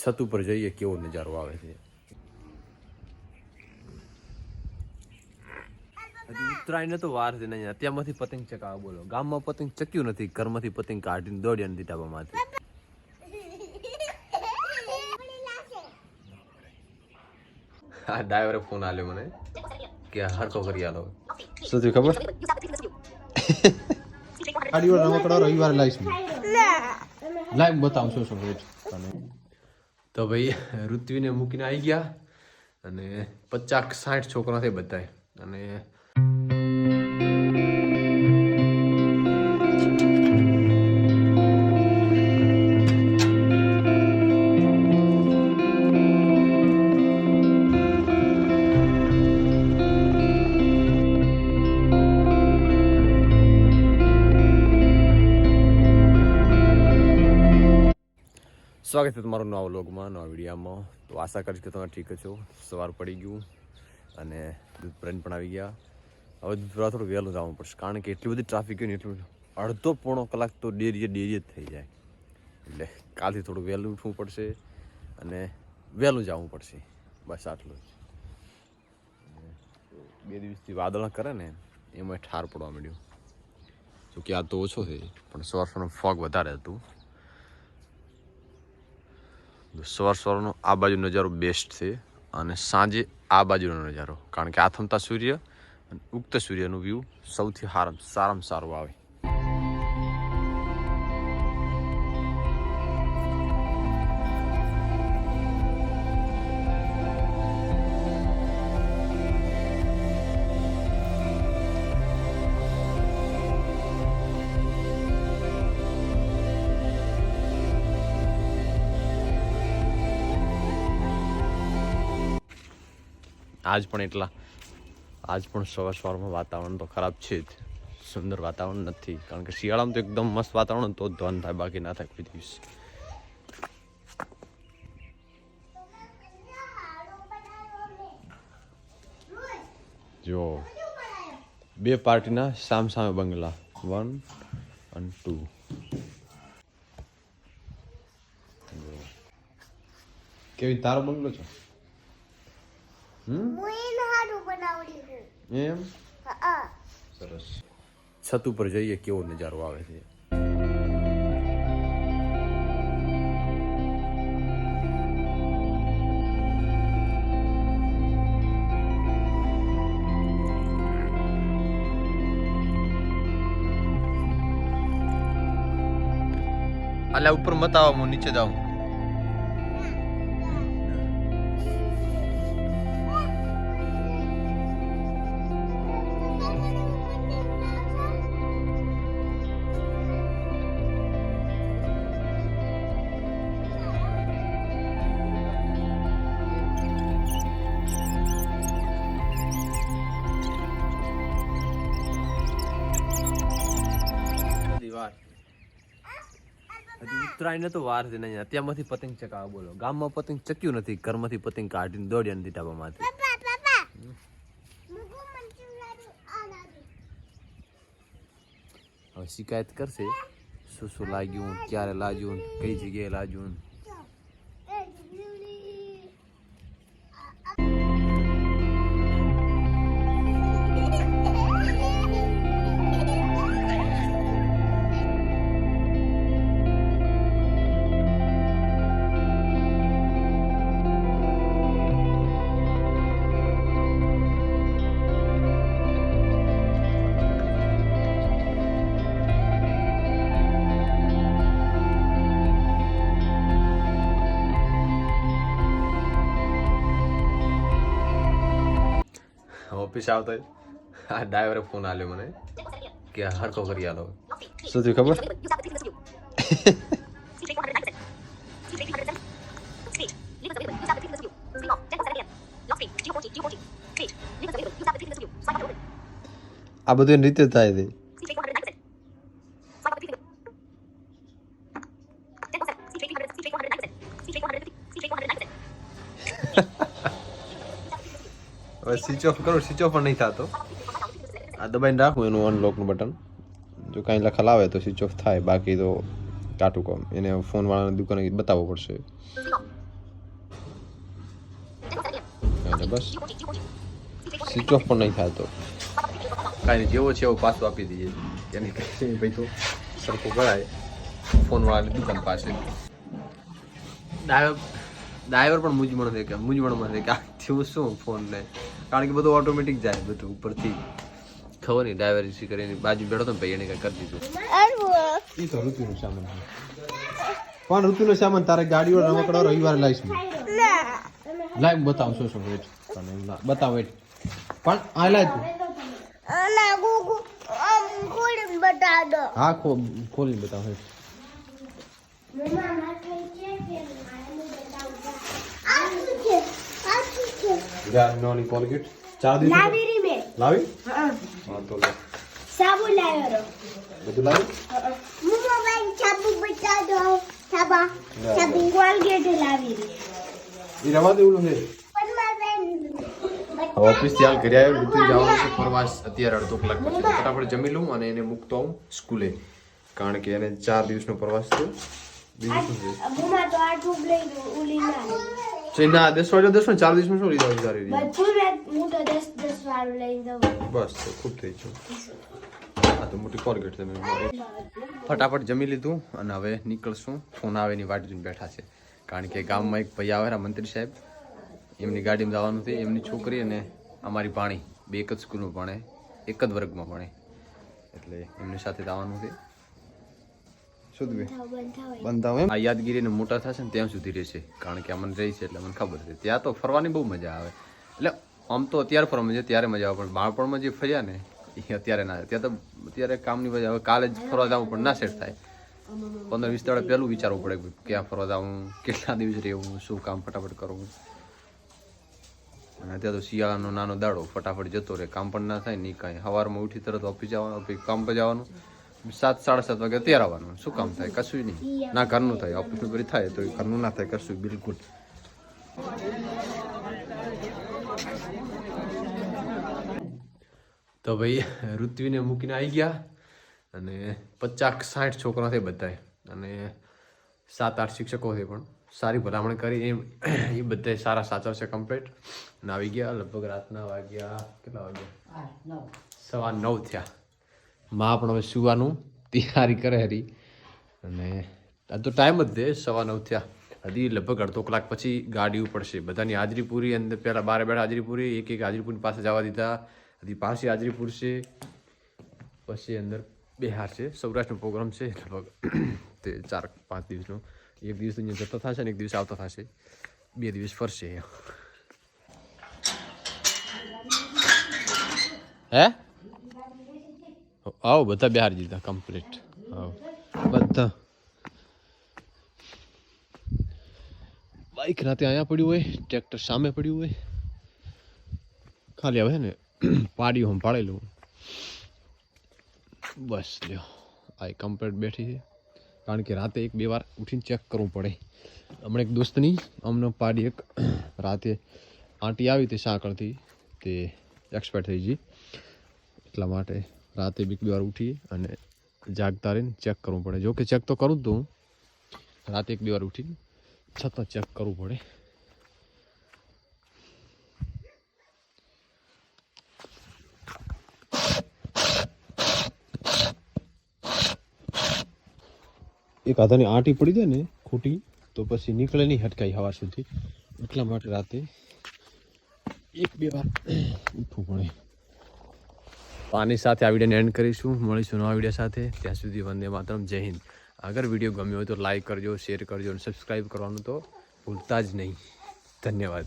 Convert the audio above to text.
છત ઉપર જઈએ કેવો નજારો આવે છે. હજી ઉત્તરાયણ તો વાર છે નહીં ત્યાંમાંથી પતંગ ચકાવા બોલો. ગામમાં પતંગ ચક્યું નથી ઘરમાંથી પતંગ કાઢીને દોડ્યા નથી ડાબામાંથી આ ડ્રાઈવરે ફોન આલ્યો મને કે હરકો કરી આલો. શું થયું ખબર? ગાડીઓ રમકડો રવિવારે લાવીશ લાઈવ બતાવું શું શું તો ભાઈ ઋત્વીને મૂકીને આવી ગયા અને પચાસ સાઠ છોકરા છે બધાય. અને સ્વાગત છે તમારું નવા વ્લોગમાં, નવા વિડીયામાં. તો આશા કરીશ કે તમે ઠીક છો. સવાર પડી ગયું અને દૂધ પ્રેન પણ આવી ગયા. હવે દૂધ ભરવા થોડું વહેલું જવું પડશે, કારણ કે એટલી બધી ટ્રાફિક હોય ને એટલું અડધો પોણો કલાક તો ડેરીએ ડેરીએ જ થઈ જાય. એટલે કાલથી થોડું વહેલું ઉઠવું પડશે અને વહેલું જવું પડશે. બસ આટલું જ. બે દિવસથી વાદળા કરે ને એમાં ઠાર પડવા માંડ્યું. જોકે આ તો ઓછો છે, પણ સવાર સવારનું ફોગ વધારે હતું. સવાર સવારનો આ બાજુનો નજારો બેસ્ટ છે અને સાંજે આ બાજુનો નજારો. કારણ કે આથમતા સૂર્ય અને ઉગતા સૂર્યનું વ્યૂ સૌથી સારામાં સારામાં સારું આવે. આજ પણ એટલા. આજ પણ સવાર સવારમાં વાતાવરણ તો ખરાબ છે જ. સુંદર વાતાવરણ નથી. કારણ કે શિયાળામાં તો એકદમ મસ્ત વાતાવરણ તો જ ધન થાય, બાકી ના થાય કોઈ દિવસ. જો, બે પાર્ટીના સામ સામે બંગલા. વન અને ટુ કેવી, તારો બંગલો છે? એમ? સરસ. છત ઉપર જઈએ કેવો નજારો આવે છે. અલ્યા ઉપર મત આવો હું નીચે જાઉં. હજી ઉત્તરાયણ તો વાર છે નહીં અત્યારમાંથી પતંગ ચકાવો બોલો. ગામમાં પતંગ ચક્યું નથી ઘરમાંથી પતંગ કાઢીને દોડ્યા નથી ટાબામાંથી હવે શિકાયત કરશે. શું શું લાગ્યું ક્યારે લાગ્યું કઈ જગ્યાએ લાગ્યું? ઓફિસ આવતો આ ડ્રાઈવરે ફોન આલ્યો મને કે હરકો કરી આલો. શું થયું ખબર? આ બધું રીતે થાય છે. હવે સ્વિચ ઓફ કરો સ્વિચ ઓફ પણ નહીં થતો. આ દબાઈને રાખું એનું અનલોકનું બટન જો કાંઈ લખાલ આવે તો સ્વિચ ઓફ થાય, બાકી તો કાટું કોમ. એને ફોનવાળાની દુકાને બતાવવો પડશે. બસ. સ્વિચ ઓફ પણ નહીં થતો. કાંઈ જેવો છે એવો પાછો આપી દઈએ. એને કહીએ, ભાઈ તો સરખું કરાય. ફોનવાળાની દુકાન પાસે. ડાયો ડ્રાઈવર પણ મૂંઝવણ રહે કે મૂંઝવણમાં રહે કે આ થયું શું ફોનને કારણ કે બધું ઓટોમેટિક જાય બધું ઉપરથી. ખબર નહીં ડ્રાઈવર ઇસી કરીને બાજુ બેઠો તો ને ભાઈ એને કંઈ કરી દીધું. એ તો ઋતુનો સામાન પણ ઋતુનો સામાન? તારે ગાડીઓ રમકડો રવિવારે લાવીશ લાઈવ બતાવું શું શું વેટ તને બતાવ વેટ પણ આ લાય તું. હા ખો ખોલીને બતાવ વેટ ગાડીની કોલગેટ ચાર દિવસ લાવી હા તો લે. સાબુ લાવ્યો બધું લાવી મમ્મા ભાઈ સાબુ બતા દો સાબા સાબુ કોલગેટ લાવી એ રવા દેવું મારે ઓફિસથી કરી આવ્યો ઋતુ જવાનું છે પ્રવાસ અત્યારે અડધો કલાક પછી ફટાફટ જમી લઉં અને એને મૂકતો આવું સ્કૂલે કારણ કે એને ચાર દિવસનો પ્રવાસ થયો બીજું શું છે આ ના દસ વાગે દસ ચાર દિવસમાં શું લીધા રહી બધું હું તો દસ દસ વાળું લઈ દઉં બસ તો ખૂબ થઈ ગયું. હા તો મોટી કોલગેટ તમે ફટાફટ જમી લીધું અને હવે નીકળશું. ફોન આવે એની વાટ જોઈને બેઠા છે. કારણ કે ગામમાં એક ભાઈ આવેલા મંત્રી સાહેબ. એમની ગાડીમાં જવાનું છે એમની છોકરી અને અમારી ભાણી. બે એક જ સ્કૂલમાં ભણે એક જ વર્ગમાં ભણે. એટલે એમની સાથે જવાનું છે. બંધાવ એમ. આ યાદગીરીને મોટા થશે ને ત્યાં સુધી રહેશે. કારણ કે અમને રહી છે એટલે મને ખબર છે. ત્યાં તો ફરવાની બહુ મજા આવે. એટલે આમ તો અત્યારે ફરવા મજા ત્યારે મજા આવે. પણ બાળપણમાં જે ફર્યા ને એ અત્યારે ના. ત્યાં તો અત્યારે કામની મજા આવે. કાલે જ ફરવા જવું પણ ના સેટ થાય. પંદર વીસ દાડે પહેલું વિચારવું પડે કે ક્યાં ફરવા જવું કેટલા દિવસ રહેવું શું કામ ફટાફટ કરવું. અને અત્યારે તો શિયાળાનો નાનો દાડો ફટાફટ જતો રહે. કામ પણ ના થાય નહીં કાંઈ. સવારમાં ઉઠી તરત ઓફિસ જવાનું પછી કામ પર જવાનું. સાત સાડા સાત વાગે અત્યારે આવવાનું. શું કામ થાય? કશું નહીં. ના ઘરનું થાય. ઓફિસ ઉપર થાય તો ઘરનું ના થાય કશું બિલકુલ. તો ભાઈ ઋત્વીને મૂકીને આવી ગયા અને પચાસ સાઠ છોકરા છે બધાય. અને સાત આઠ શિક્ષકો છે પણ. સારી ભલામણ કરી એ એ બધાય સારા સાચા છે કમ્પ્લીટ અને આવી ગયા લગભગ રાતના વાગ્યા કેટલા વાગ્યા? સવા નવ થયા. માં પણ હવે સુવાનું તૈયારી કરે હરી. અને આ તો ટાઈમ જ દે સવા નવ થયા. હજી લગભગ અડધો કલાક પછી ગાડી ઉપડશે. બધાની હાજરી પૂરી અંદર પહેલાં બારે બેઠા હાજરી પૂરી એક એક હાજરી પૂરી પાસે જવા દીધા. હજી પાછી હાજરી પૂરશે પછી અંદર બિહાર છે. સૌરાષ્ટ્રનો પ્રોગ્રામ છે. લગભગ તે ચાર, પાંચ દિવસનો. એક દિવસ અહીંયા જતો થશે ને એક દિવસ આવતો થશે. બે દિવસ ફરશે હે? આવો, બધા બિહાર જીતા કમ્પ્લીટ બધા. બાઈક રાતે અહીંયા પડ્યું હોય ટ્રેક્ટર સામે પડ્યું હોય. ખાલી હવે ને પાડ્યું હું પાડેલું બસ લ્યો, આ કમ્પ્લીટ બેઠી છે. કારણ કે રાતે એક બે વાર ઉઠીને ચેક કરવું પડે. હમણાં એક દોસ્તની, અમને પાડી એક, રાતે આંટી આવી હતી સાંકળથી, તે એક્સપાયર થઈ ગઈ. એટલા માટે રાતે બી બે વાર ઉઠી અને જાગતા રહીને ચેક કરવું પડે. જો કે ચેક તો કરું જ તું રાતે એક બે વાર ઉઠીને છતાં ચેક કરવું પડે. એક આધાની આંટી પડી જાય ને, ખૂટી, તો પછી નીકળે નહીં હટકાઈ હવા સુધી. એટલા માટે રાતે એક બે વાર ઉઠવું પડે. આની સાથે આ વિડીયોને એન્ડ કરીશું. મળીશું નવા વીડિયો સાથે. ત્યાં સુધી વંદે માતરમ. જય હિન્દ. અગર વીડિયો ગમ્યો હોય તો લાઈક કરજો શેર કરજો અને સબસ્ક્રાઈબ કરવાનું તો ભૂલતા જ નહીં. ધન્યવાદ.